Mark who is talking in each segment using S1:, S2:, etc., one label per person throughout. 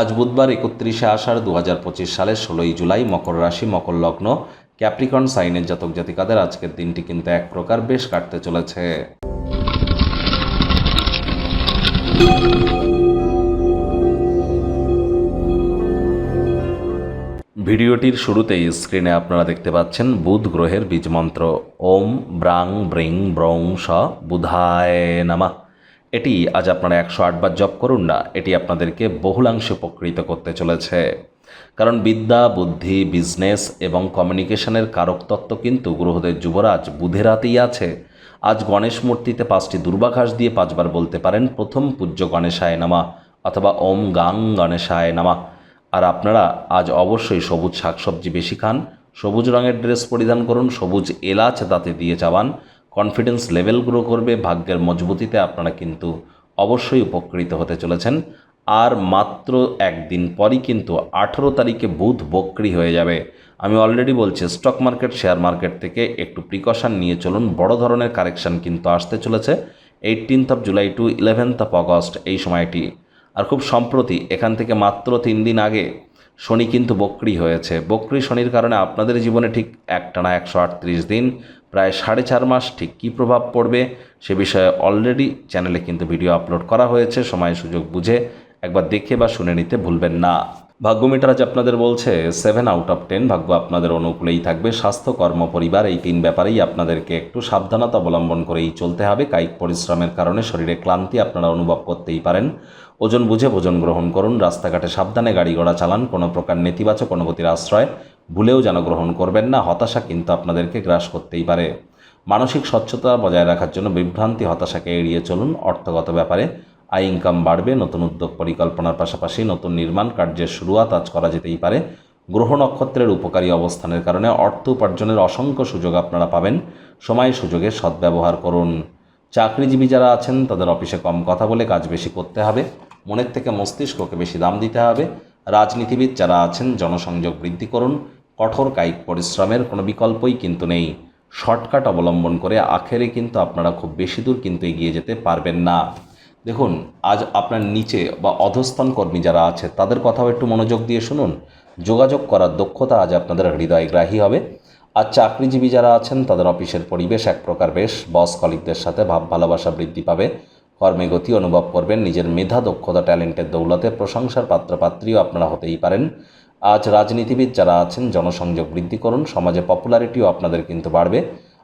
S1: আজ বুধবার একত্রিশে আষাঢ় দু হাজার পঁচিশ সালের ষোলোই জুলাই মকর রাশি, মকর লগ্ন। ক্যাপ্রিকন সাইনের জাতক জাতিকাদের আজকের দিনটি কিন্তু এক প্রকার বেশ কাটতে চলেছে। ভিডিওটির শুরুতেই স্ক্রিনে আপনারা দেখতে পাচ্ছেন বুধ গ্রহের বীজমন্ত্র ওম ব্রাং ব্রিং ব্রং স বুধায় নামা। এটি আজ আপনারা একশো আটবার জপ করুন না, এটি আপনাদেরকে বহুলাংশে উপকৃত করতে চলেছে। কারণ বিদ্যা, বুদ্ধি, বিজনেস এবং কমিউনিকেশনের কারক তত্ত্ব কিন্তু গ্রহদের যুবরাজ বুধের হাতেই আছে। আজ গণেশ মূর্তিতে পাঁচটি দুর্বাঘাস দিয়ে পাঁচবার বলতে পারেন, প্রথম পূজ্য গণেশায় নামা অথবা ওম গাং গণেশায় নামা। আর আপনারা আজ অবশ্যই সবুজ শাকসবজি বেশি খান, সবুজ রঙের ড্রেস পরিধান করুন, সবুজ এলাচ দাঁতে দিয়ে চাবান কনফিডেন্স লেভেল গ্রো করবে, ভাগ্যের মজবুতিতে আপনারা কিন্তু অবশ্যই উপকৃত হতে চলেছেন। আর মাত্র একদিন পরই কিন্তু আঠেরো তারিখে বুধ বক্রি হয়ে যাবে। আমি অলরেডি বলছি স্টক মার্কেট শেয়ার মার্কেট থেকে একটু প্রিকশন নিয়ে চলুন। বড় ধরনের কারেকশন কিন্তু আসতে চলেছে। Eighteenth of July to eleventh of August এই সময়টি। আর খুব সম্প্রতি এখান থেকে মাত্র তিন দিন আগে শনি কিন্তু বক্রি হয়েছে। বক্রি শনির কারণে আপনাদের জীবনে ঠিক একটানা একশো আটত্রিশ দিন, প্রায় সাড়ে চার মাস ঠিক কী প্রভাব পড়বে সে বিষয়ে অলরেডি চ্যানেলে কিন্তু ভিডিও আপলোড করা হয়েছে, সময় সুযোগ বুঝে একবার দেখে বা শুনে নিতে ভুলবেন না। ভাগ্য মিটার আজ আপনাদের বলছে সেভেন আউট অফ টেন ভাগ্য আপনাদের অনুকূলেই থাকবে, স্বাস্থ্য, কর্ম, পরিবার এই তিন ব্যাপারেই আপনাদেরকে একটু সাবধানতা অবলম্বন করেই চলতে হবে। কায়িক পরিশ্রমের কারণে শরীরে ক্লান্তি আপনারা অনুভব করতেই পারেন। ওজন বুঝে ভোজন গ্রহণ করুন, রাস্তাঘাটে সাবধানে গাড়ি ঘোড়া চালান, কোনো প্রকার নেতিবাচক অনুভূতির আশ্রয় ভুলেও যেন গ্রহণ করবেন না, হতাশা কিন্তু আপনাদেরকে গ্রাস করতেই পারে। মানসিক স্বচ্ছতা বজায় রাখার জন্য বিভ্রান্তি, হতাশাকে এড়িয়ে চলুন, অর্থগত ব্যাপারে আয় ইনকাম বাড়বে, নতুন উদ্যোগ পরিকল্পনার পাশাপাশি নতুন নির্মাণ কার্যের শুরুয়াত আজ করা যেতেই পারে। গ্রহ নক্ষত্রের উপকারী অবস্থানের কারণে অর্থ উপার্জনের অসংখ্য সুযোগ আপনারা পাবেন। সময় সুযোগের সদ্ব্যবহার করুন। চাকরিজীবী যারা আছেন, তাদের অফিসে কম কথা বলে কাজ বেশি করতে হবে। মনের থেকে মস্তিষ্ককে বেশি দাম দিতে হবে। রাজনীতিবিদ যারা আছেন, জনসংযোগ বৃদ্ধি করুন। কঠোর কায়িক পরিশ্রমের কোনো বিকল্পই কিন্তু নেই। শর্টকাট অবলম্বন করে আখেরে কিন্তু আপনারা খুব বেশি দূর কিন্তু এগিয়ে যেতে পারবেন না। দেখুন, আজ আপনার নিচে বা অধস্তন কর্মী যারা আছে, তাদের কথাও একটু মনোযোগ দিয়ে শুনুন। যোগাযোগ করার দক্ষতা আজ আপনাদের হৃদয়গ্রাহী হবে। আর চাকরিজীবী যারা আছেন, তাদের অফিসের পরিবেশ এক প্রকার বেশ। বস কলিকদের সাথে ভাব ভালোবাসা বৃদ্ধি পাবে। কর্মে গতি অনুভব করবেন, নিজের মেধা, দক্ষতা, ট্যালেন্টের দৌলতে প্রশংসার পাত্রপাত্রীও আপনারা হতেই পারেন। আজ রাজনীতিবিদ যারা আছেন, জনসংযোগ বৃদ্ধি করুন, সমাজে পপুলারিটিও আপনাদের কিন্তু বাড়বে।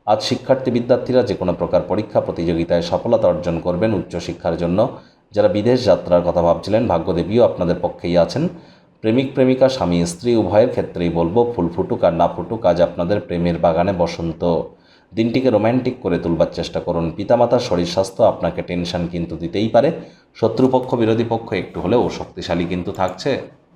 S1: আজ শিক্ষার্থী বিদ্যার্থীরা যে কোনো প্রকার পরীক্ষা, প্রতিযোগিতায় সফলতা অর্জন করবেন উচ্চশিক্ষার জন্য। যারা বিদেশ যাত্রার কথা ভাবছিলেন, ভাগ্যদেবীও আপনাদের পক্ষেই আছেন। প্রেমিক, প্রেমিকা, স্বামী, স্ত্রী, উভয়ের ক্ষেত্রেই বলব, ফুল ফুটুক আর না ফুটুক, আজ আপনাদের প্রেমের বাগানে বসন্ত। দিনটিকে রোম্যান্টিক করে তুলবার চেষ্টা করুন। পিতামাতার শরীর স্বাস্থ্য আপনাকে টেনশন কিন্তু দিতেই পারে। শত্রুপক্ষ, বিরোধী পক্ষ একটু হলেও শক্তিশালী কিন্তু থাকছে।